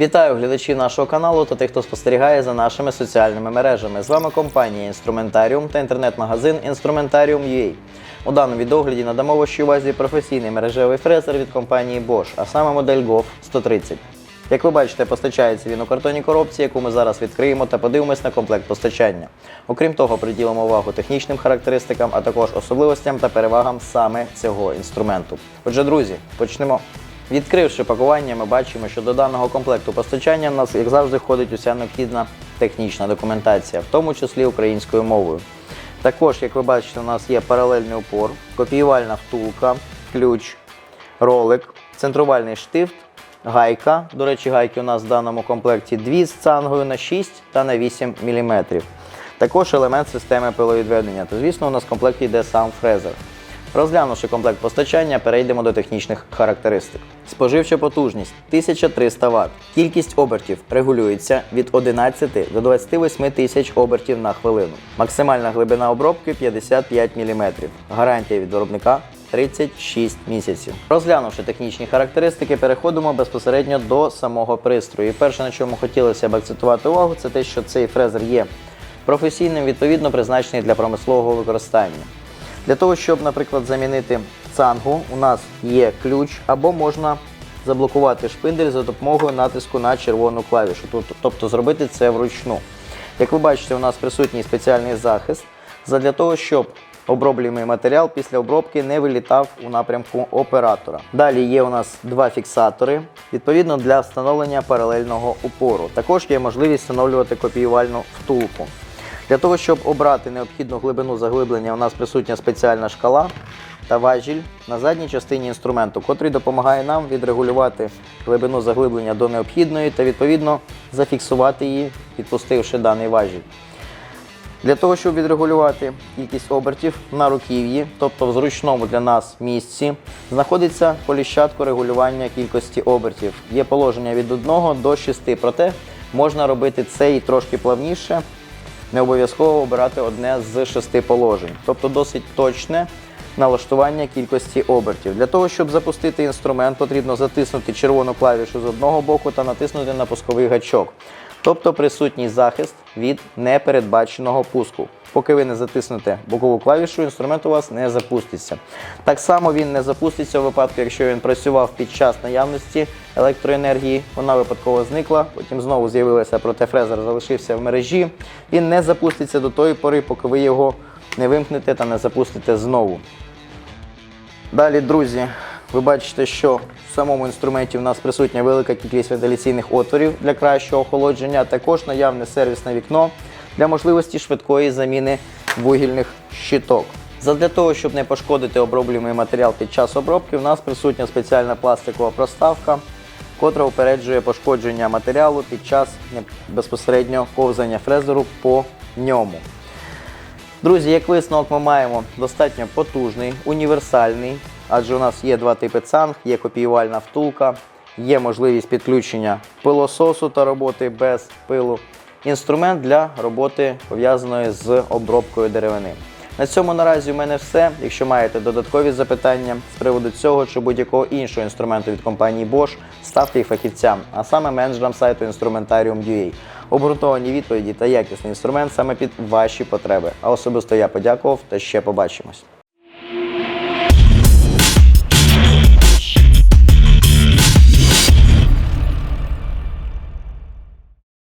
Вітаю глядачів нашого каналу та тих, хто спостерігає за нашими соціальними мережами. З вами компанія Інструментаріум та інтернет-магазин Instrumentarium.ua. У даному відогляді надамо вашій увазі професійний мережевий фрезер від компанії Bosch, а саме модель GOF 130. Як ви бачите, постачається він у картонній коробці, яку ми зараз відкриємо та подивимось на комплект постачання. Окрім того, приділимо увагу технічним характеристикам, а також особливостям та перевагам саме цього інструменту. Отже, друзі, почнемо. Відкривши пакування, ми бачимо, що до даного комплекту постачання в нас, як завжди, входить уся необхідна технічна документація, в тому числі українською мовою. Також, як ви бачите, у нас є паралельний упор, копіювальна втулка, ключ, ролик, центрувальний штифт, гайка. До речі, гайки у нас в даному комплекті дві з цангою на 6 та на 8 мм. Також елемент системи пиловідведення. То, звісно, у нас в комплекті йде сам фрезер. Розглянувши комплект постачання, перейдемо до технічних характеристик. Споживча потужність 1300 Вт. Кількість обертів регулюється від 11 до 28 тисяч обертів на хвилину. Максимальна глибина обробки 55 мм. Гарантія від виробника 36 місяців. Розглянувши технічні характеристики, переходимо безпосередньо до самого пристрою. І перше, на чому хотілося б акцентувати увагу, це те, що цей фрезер є професійним, відповідно призначений для промислового використання. Для того, щоб, наприклад, замінити цангу, у нас є ключ, або можна заблокувати шпиндель за допомогою натиску на червону клавішу, тобто- зробити це вручну. Як ви бачите, у нас присутній спеціальний захист для того, щоб оброблюємий матеріал після обробки не вилітав у напрямку оператора. Далі є у нас два фіксатори, відповідно для встановлення паралельного упору. Також є можливість встановлювати копіювальну втулку. Для того, щоб обрати необхідну глибину заглиблення, у нас присутня спеціальна шкала та важіль на задній частині інструменту, котрий допомагає нам відрегулювати глибину заглиблення до необхідної та відповідно зафіксувати її, відпустивши даний важіль. Для того, щоб відрегулювати кількість обертів на руків'ї, тобто в зручному для нас місці, знаходиться поліщатко регулювання кількості обертів. Є положення від 1 до 6, проте можна робити це і трошки плавніше, не обов'язково обирати одне з шести положень, тобто досить точне налаштування кількості обертів. Для того, щоб запустити інструмент, потрібно затиснути червону клавішу з одного боку та натиснути на пусковий гачок. Тобто присутній захист від непередбаченого пуску. Поки ви не затиснете бокову клавішу, інструмент у вас не запуститься. Так само він не запуститься у випадку, якщо він працював під час наявності електроенергії, вона випадково зникла, потім знову з'явилася, проте фрезер залишився в мережі. Він не запуститься до тої пори, поки ви його не вимкнете та не запустите знову. Далі, друзі, ви бачите, що в самому інструменті в нас присутня велика кількість вентиляційних отворів для кращого охолодження, а також наявне сервісне вікно для можливості швидкої заміни вугільних щиток. Задля того, щоб не пошкодити оброблюємий матеріал під час обробки, в нас присутня спеціальна пластикова проставка, котра упереджує пошкодження матеріалу під час не- безпосередньо ковзання фрезеру по ньому. Друзі, як висновок ми маємо достатньо потужний, універсальний, адже у нас є два типи цанг, є копіювальна втулка, є можливість підключення пилососу та роботи без пилу. Інструмент для роботи пов'язаної з обробкою деревини. На цьому наразі у мене все. Якщо маєте додаткові запитання з приводу цього чи будь-якого іншого інструменту від компанії Bosch, ставте їх фахівцям, а саме менеджерам сайту Instrumentarium.ua. Обґрунтовані відповіді та якісний інструмент саме під ваші потреби. А особисто я подякував та ще побачимось.